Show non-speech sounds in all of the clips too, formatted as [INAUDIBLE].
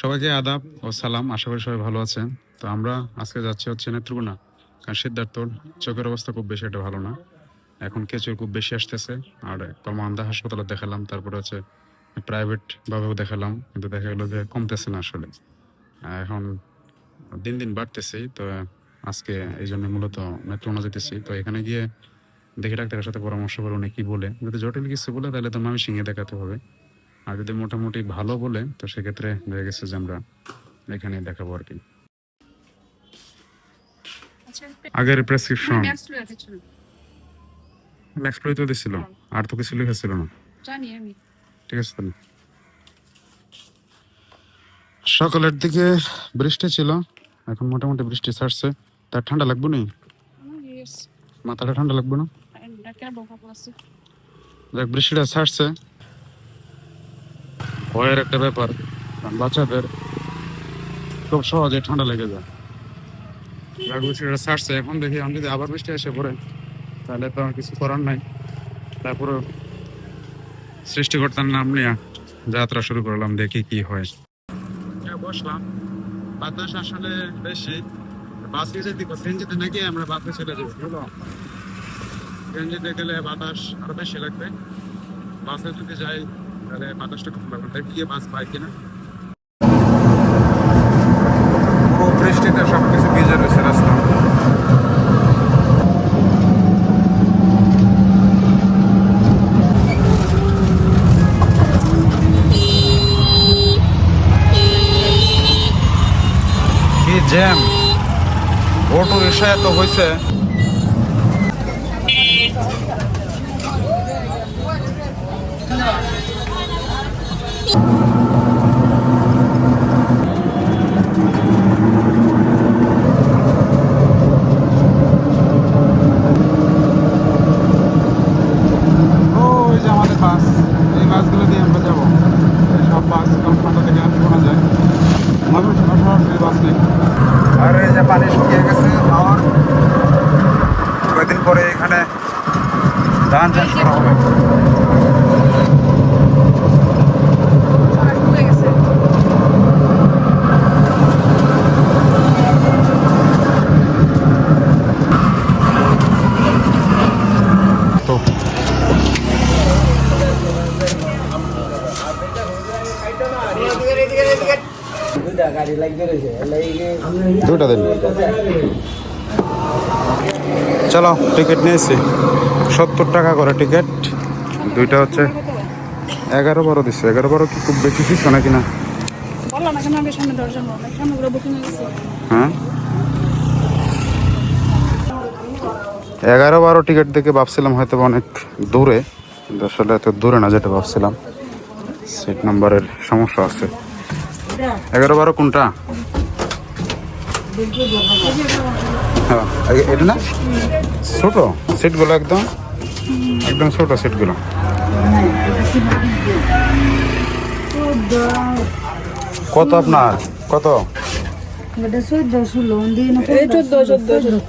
সবাইকে আদাব ও সালাম। আশা করি সবাই ভালো আছেন। তো আমরা আজকে যাচ্ছি হচ্ছে নেত্রকোনা। কারণ সিদ্ধার্থর চোখের অবস্থা খুব বেশি একটা ভালো না। এখন কেঁচুর খুব বেশি আসতেছে। আর কর্মান্দা হাসপাতালে দেখালাম, তারপরে হচ্ছে প্রাইভেট ভাবেও দেখালাম, কিন্তু দেখা গেলো যে কমতেছে না আসলে। এখন দিন দিন বাড়তেছে, তো আজকে এই জন্য মূলত নেত্রকোনা যেতেছি। তো এখানে গিয়ে দেখি ডাক্তারের সাথে পরামর্শ করে উনি কি বলে। যদি জটিল কিছু বলে, তাহলে তো আমি সিংহে দেখাতে হবে। আর যদি মোটামুটি ভালো বলে তো সেক্ষেত্রে দেখা গেছে যে আমরা এখানে দেখাবো আর কি। আচ্ছা আগের প্রেসক্রিপশন ম্যাক্সপ্লোই তো দিছিল আর তো কিছু লেখা ছিল না। জানি আমি। ঠিক আছে তাহলে। সকালের দিকে বৃষ্টি ছিল এখন মোটামুটি বৃষ্টি ছাড়ছে। তার ঠান্ডা লাগবে না? মাথাটা ঠান্ডা লাগবে না? দেখ বৃষ্টিটা ছাড়ছে। ভয়ের একটা ব্যাপার কারণ বাচ্চাদের খুব সহজে ঠান্ডা লেগে যায়। বৃষ্টিটা ছাড়ছে এখন দেখি আমি যদি আবার বৃষ্টি এসে পড়ে তাহলে তো আর কিছু করার নাই। তারপরে সৃষ্টিকর্তার নাম নিয়ে যাত্রা শুরু করলাম দেখি কি হয়। বসলাম বাতাস আসলে বেশি বাসে যদি সিএনজিতে নাকি আমরা বাসে চলে যাব বুঝলো? সিএনজিতে গেলে বাতাস আরও বেশি লাগবে। বাসে যদি যাই তাহলে বাতাসটা কম লাগবে তাই গিয়ে বাস পাই কিনা? বৃষ্টিতে সব কিছু রয়েছে রাস্তা। জ্যাম? অটো রিক্সা এত হয়েছে ওই যে আমাদের বাস এই বাসগুলো দিয়ে আমরা যাব এই সব বাস কলকাতা থেকে শোনা যায় ময়মনসিংহ সরাসরি বাস নেই আর এই যে পানি শুকিয়ে গেছে আর কয়েকদিন পরে এখানে ধান চাষ করা হবে আর হয়ে গেছে তো দুটা দিন। চলো টিকিট নিয়েছি। সত্তর টাকা করে টিকিট দুইটা হচ্ছে এগারো বারো দিচ্ছে এগারো বারো কি খুব বেশি দিচ্ছে নাকি না? হ্যাঁ? এগারো বারো টিকিট দেখে ভাবছিলাম হয়তো অনেক দূরে কিন্তু আসলে এত দূরে না যেটা ভাবছিলাম। সিট নাম্বারের সমস্যা আছে। এগারো বারো কোনটা? হ্যাঁ এটা না? ছোট সিটগুলো একদম একদম ছোট সিটগুলো। কত আপনার? কত?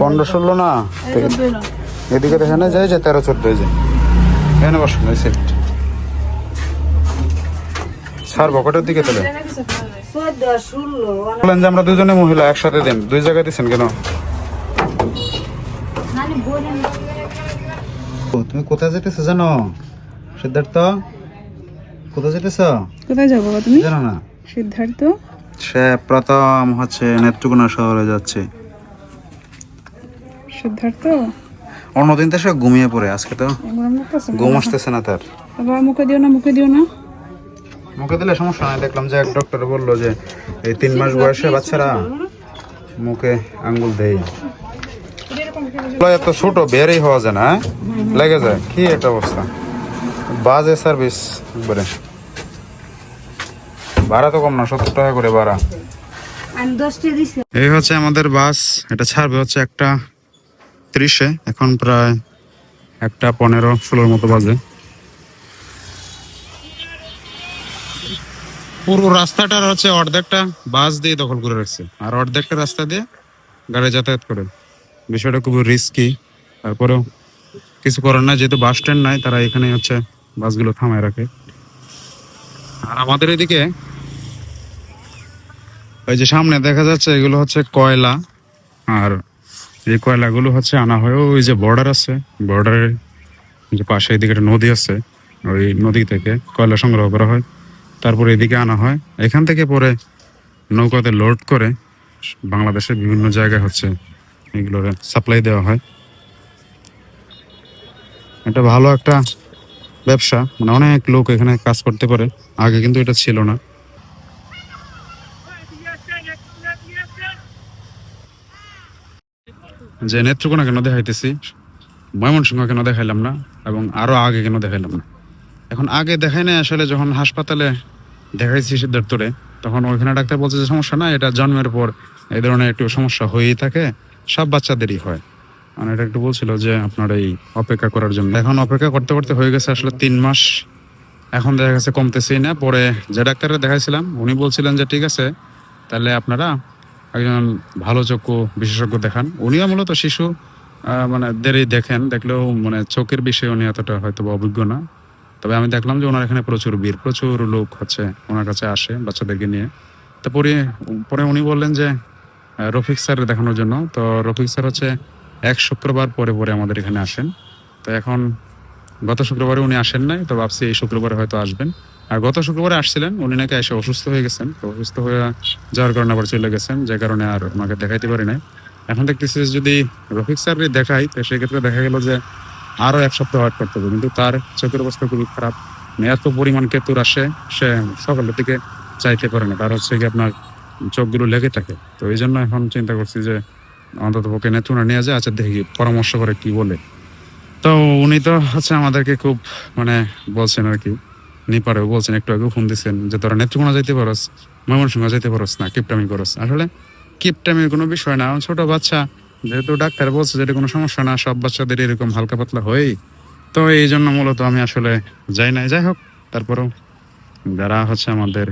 পনেরো ষোলো না? এদিকে দেখে না যায় যে তেরো চোদ্দ এই যে। এখানে বসুন সিট স্যার বকটের দিকে তাহলে? বললেন যে আমরা দুজনে মহিলা একসাথে দেন। দুই জায়গায় দিচ্ছেন কেন? তুমি কোথায় যেতেছো জানো? সিদ্ধার্থ? কোথায় যেতেছ? কোথায় যাব তুমি? জানো না। সিদ্ধার্থ? সে প্রথম হচ্ছে নেত্রকোনা শহরে যাচ্ছে। সিদ্ধার্থ? অন্যদিন তো সে ঘুমিয়ে পড়ে আজকে তো। ঘুম আসতেছে না তার। বাবা মুখে দিও না মুখে দিও না। মুখে দিলে সমস্যা নাই। দেখলাম যে এক ডক্টর বলল যে এই তিন মাস বয়সে বাচ্চারা মুখে আঙ্গুল দেয়। এত ছোট বেরই হওয়া যায় না হ্যাঁ? লেগে যায়। কি একটা অবস্থা। বাজে সার্ভিস একবারে। ভাড়া তো কম না সত্তর টাকা করে ভাড়া। এই হচ্ছে আমাদের বাস এটা ছাড়বে হচ্ছে একটা ত্রিশে এখন প্রায় একটা পনেরো ষোলোর মতো বাজে। পুরো রাস্তাটার হচ্ছে অর্ধেকটা বাস দিয়ে দখল করে রাখছে। আর অর্ধেকটা রাস্তা দিয়ে গাড়ি যাতায়াত করে। বিষয়টা খুবই রিস্কি তারপরেও কিছু করার না যেহেতু বাস স্ট্যান্ড নাই, তারা এখানে হচ্ছে বাসগুলো থামায় রাখে। আর আমাদের এদিকে ওই যে সামনে দেখা যাচ্ছে, এগুলো হচ্ছে কয়লা। আর এই কয়লাগুলো হচ্ছে আনা হয়, ওই যে বর্ডার আছে। বর্ডারের যে পাশে এদিকে একটা নদী আছে, ওই নদী থেকে কয়লা সংগ্রহ করা হয়। তারপরে এদিকে আনা হয়। এখান থেকে পরে নৌকাতে লোড করে বাংলাদেশের বিভিন্ন জায়গায় হচ্ছে এগুলোর সাপ্লাই দেওয়া হয়। এটা ভালো একটা ব্যবসা। মানে অনেক লোক এখানে কাজ করতে পারে। আগে কিন্তু এটা ছিল না। যে নেত্রকোনা কেন দেখাইতেছি? ময়মনসিংহ কেন দেখাইলাম না? এবং আরও আগে কেন দেখাইলাম না? এখন আগে দেখাই না আসলে যখন হাসপাতালে দেখাইছি সিদ্ধার্থরে তখন ওইখানে ডাক্তার বলছে যে সমস্যা না এটা জন্মের পর এই ধরনের একটু সমস্যা হয়েই থাকে, সব বাচ্চাদেরই হয়। মানে এটা একটু বলছিল যে আপনার এই অপেক্ষা করার জন্য। এখন অপেক্ষা করতে করতে হয়ে গেছে আসলে তিন মাস। এখন দেখা গেছে কমতেছেই না, পরে যে ডাক্তারে দেখাইছিলাম, উনি বলছিলেন যে ঠিক আছে, তাহলে আপনারা একজন ভালো চক্ষু বিশেষজ্ঞ দেখান। উনিও মূলত শিশু মানে দেরি দেখেন, দেখলেও মানে চোখের বিষয়ে উনি এতটা হয়তো অভিজ্ঞ না। তবে আমি দেখলাম যে ওনার এখানে প্রচুর ভিড়, প্রচুর লোক হচ্ছে ওনার কাছে আসে বাচ্চাদেরকে নিয়ে। তো পরে পরে উনি বললেন যে রফিক স্যার দেখানোর জন্য। তো রফিক স্যার হচ্ছে এক শুক্রবার পরে পরে আমাদের এখানে আসেন। তো এখন গত শুক্রবারে উনি আসেন নাই, তো ভাবছি এই শুক্রবারে হয়তো আসবেন। আর গত শুক্রবারে আসছিলেন, উনি নাকি এসে অসুস্থ হয়ে গেছেন। তো অসুস্থ হয়ে যাওয়ার কারণে আবার চলে গেছেন, যে কারণে আর ওনাকে দেখাইতে পারি নাই। এখন দেখতেছি যদি রফিক স্যার দেখাই, তো সেক্ষেত্রে দেখা গেল যে আরও এক সপ্তাহ ওয়েট করতে হবে। কিন্তু তার চোখের অবস্থা খুবই খারাপ। মানে এত পরিমাণ কেতুর আসে, সে সকালের দিকে চাইতে পারে না। তার হচ্ছে কি আপনার চোখগুলো লেগে থাকে। তো এই জন্য এখন চিন্তা করছি যে অন্তত পক্ষে নেত্রুনা নিয়ে যায়। আচ্ছা দেখি পরামর্শ করে কি বলে। তো উনি তো হচ্ছে আমাদেরকে খুব মানে বলছেন আর কি, নিপারেও বলছেন। একটু আগে ফোন দিচ্ছেন যে, তোরা নেত্রকোনা যাইতে পারস, ময়মনসিংহ যাইতে পারস না, কিপটামি করস। আসলে কিপটামির কোনো বিষয় না। ছোট বাচ্চা যেহেতু ডাক্তার বলছে যেটা কোনো সমস্যা না, সব বাচ্চাদের এরকম হালকা পাতলা হয়েই। তো এই জন্য মূলত আমি আসলে যাই নাই। যাই হোক, তারপরেও যারা হচ্ছে আমাদের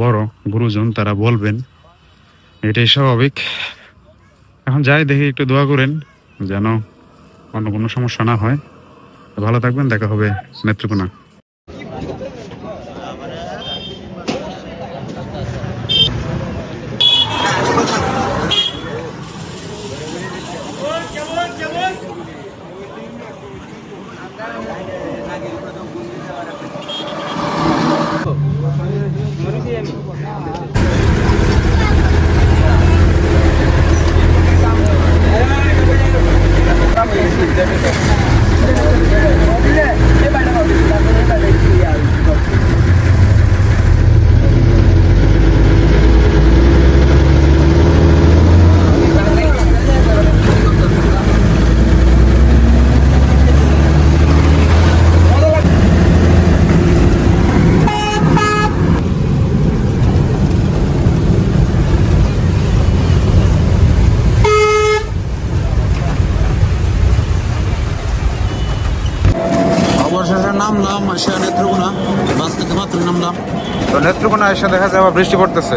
বড় গুরুজন, তারা বলবেন, এটাই স্বাভাবিক। এখন যাই দেখি, একটু দোয়া করেন যেন অন্য কোনো সমস্যা না হয়। ভালো থাকবেন, দেখা হবে নেত্রকোনা অবশেষে নামলাম এসে নেত্রকোনা বাস থেকে মাত্র নামলাম নেত্রকোনা এসে দেখা যায় আবার বৃষ্টি পড়তেছে।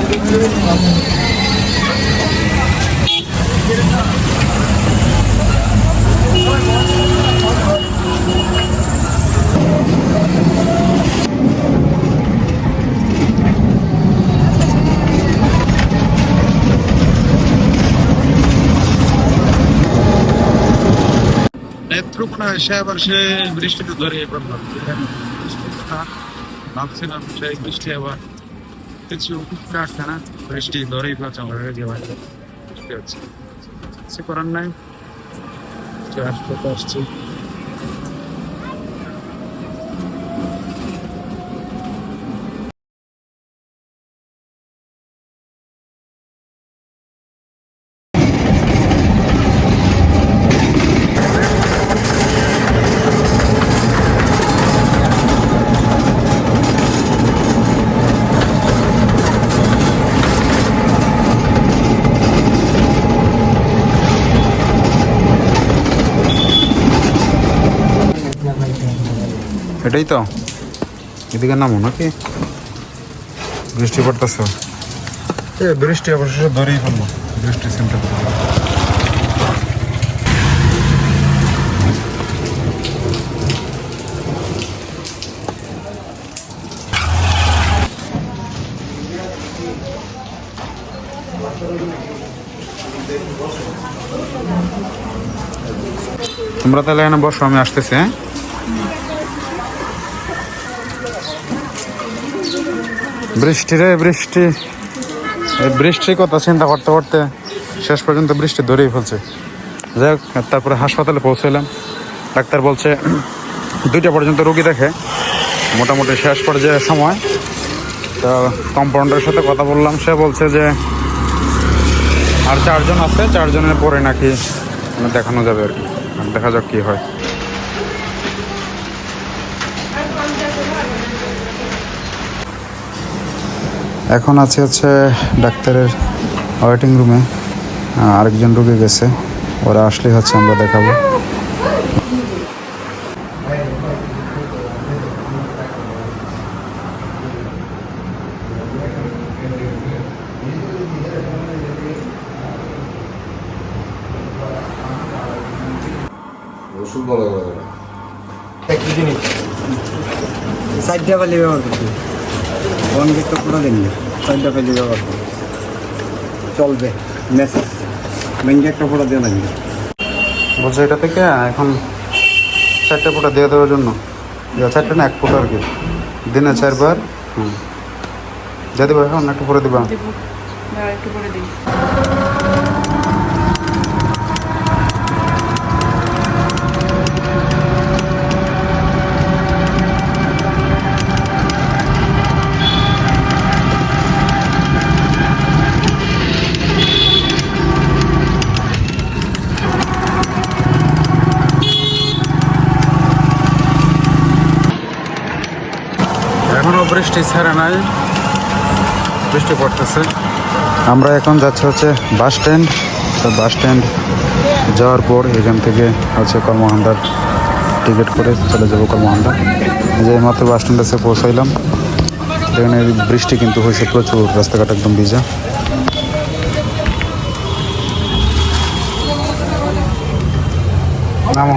নেত্রকোনা এসে আবার সে বৃষ্টিতে ধরে পড়লাম ভাবছিলাম সেই বৃষ্টি আবার কিছু আসছে না, বৃষ্টি ধরেই পাচ্ছে আমার বৃষ্টি হচ্ছে। কিছু করার নাই আসতে আসছি। এটাই তো? এদিকে নামো নাকি? বৃষ্টি পড়তেছে। বৃষ্টি অবশেষে ধরেই ফেলব। বৃষ্টি সিমটা তোমরা তাহলে এখানে বসো আমি আসতেছি হ্যাঁ? বৃষ্টি রে বৃষ্টি। এই বৃষ্টির কথা চিন্তা করতে করতে শেষ পর্যন্ত বৃষ্টি ধরেই ফেলছে। যাই হোক, তারপরে হাসপাতালে পৌঁছালাম ডাক্তার বলছে, [CLEARS THROAT] দুইটা পর্যন্ত রুগী দেখে। মোটামুটি শেষ পর্যায়ে সময়। তো কম্পাউন্ডারের সাথে কথা বললাম। সে বলছে যে, আর চারজন আছে, চারজনের পরে নাকি দেখানো যাবে আর কি। দেখা যাক কী হয়। এখন আছে হচ্ছে ডাক্তারের ওয়েটিং রুমে আরেকজন রুগী গেছে। ওরা আসলে হচ্ছে আমরা দেখাবো। ওষুধ বলা যাবে না। চারটা ব্যবহার করছি ফোন গেট পুরো দিন চারটা পেজে ব্যবহার করব চলবে। মেসেজ। মেন গেটটা পুরো দিয়ে না বলছে এটা থেকে এখন চারটে ফুটা দিয়ে দেওয়ার জন্য। চারটে না এক ফুট আর কি। দিনে চারবার। হুম। যা দেবো এখন একটু করে দিবা। দিব। একটু করে দিই বৃষ্টি ছাড়া নাই। বৃষ্টি পড়তেছে। আমরা এখন যাচ্ছি হচ্ছে বাস স্ট্যান্ড। তো বাস স্ট্যান্ড যাওয়ার পর এখান থেকে হচ্ছে কর্মহান্ডার টিকিট করে চলে যাব কর্মহান্ডা এই যে মাত্র বাস স্ট্যান্ড এসে পৌঁছাইলাম। এখানে বৃষ্টি কিন্তু হয়েছে প্রচুর, রাস্তাঘাট একদম ভিজা নামো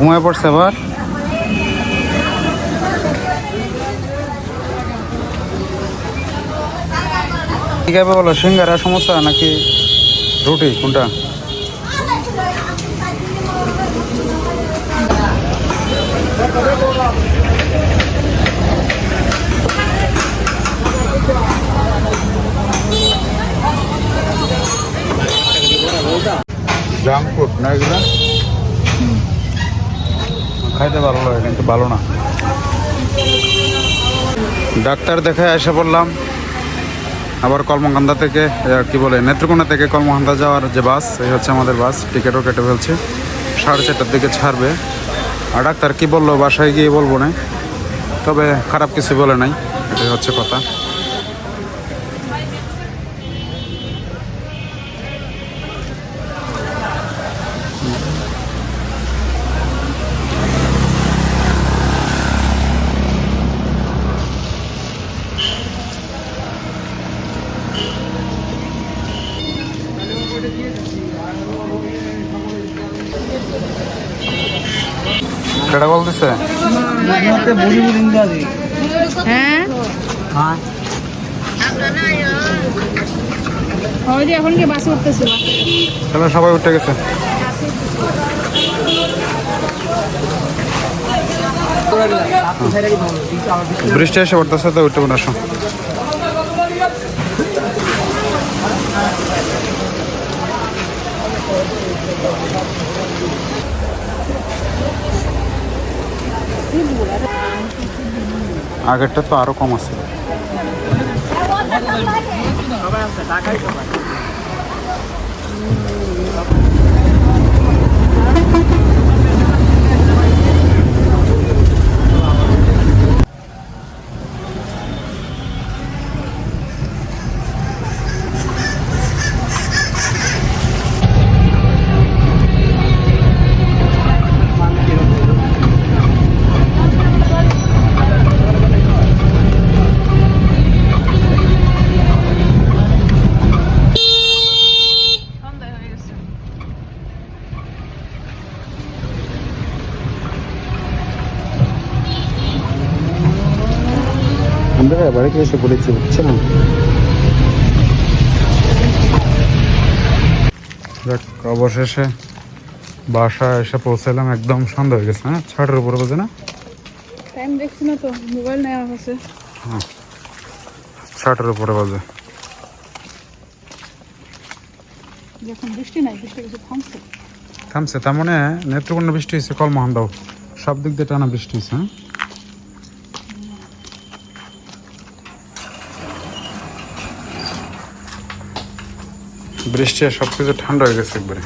ঘুমায় পড়ছে আবার? কি খাবে বলো সিঙ্গারা সমস্যা নাকি রুটি কোনটা জাঙ্ক ফুড না এগুলো খাইতে ভালো লাগে, কিন্তু ভালো না। ডাক্তার দেখে এসে বললাম আবার কলমকান্দা থেকে কি বলে, নেত্রকোনা থেকে কলমকান্দা যাওয়ার যে বাস, এই হচ্ছে আমাদের বাস, টিকিটও কেটে ফেলছে। সাড়ে চারটার দিকে ছাড়বে। আর ডাক্তার কী বলল, বাসায় গিয়ে বলব না। তবে খারাপ কিছু বলে নাই, এটাই হচ্ছে কথা। এখন সবাই উঠে গেছে। বৃষ্টি এসে পড়তেছে তো উঠতে পারে আসো। আগেরটা তো আরও কম আছে। জায়গায় বাড়িতে এসে বলেছি বুঝছেন? যাক অবশেষে বাসায় এসে পৌঁছালাম একদম সন্ধ্যা হয়ে গেছে হ্যাঁ? ছটার উপরে বাজে না? টাইম দেখছি না তো মোবাইল নেওয়া হয়েছে ছটার উপরে বাজে। যখন বৃষ্টি নাই বৃষ্টি কিছু থামছে? থামছে তার মানে নেত্রকোনা বৃষ্টি হয়েছে কলমোহন দাও। সব দিক দিয়ে টানা বৃষ্টি হয়েছে হ্যাঁ? বৃষ্টি আর সবকিছু ঠান্ডা হয়ে গেছে একবারে।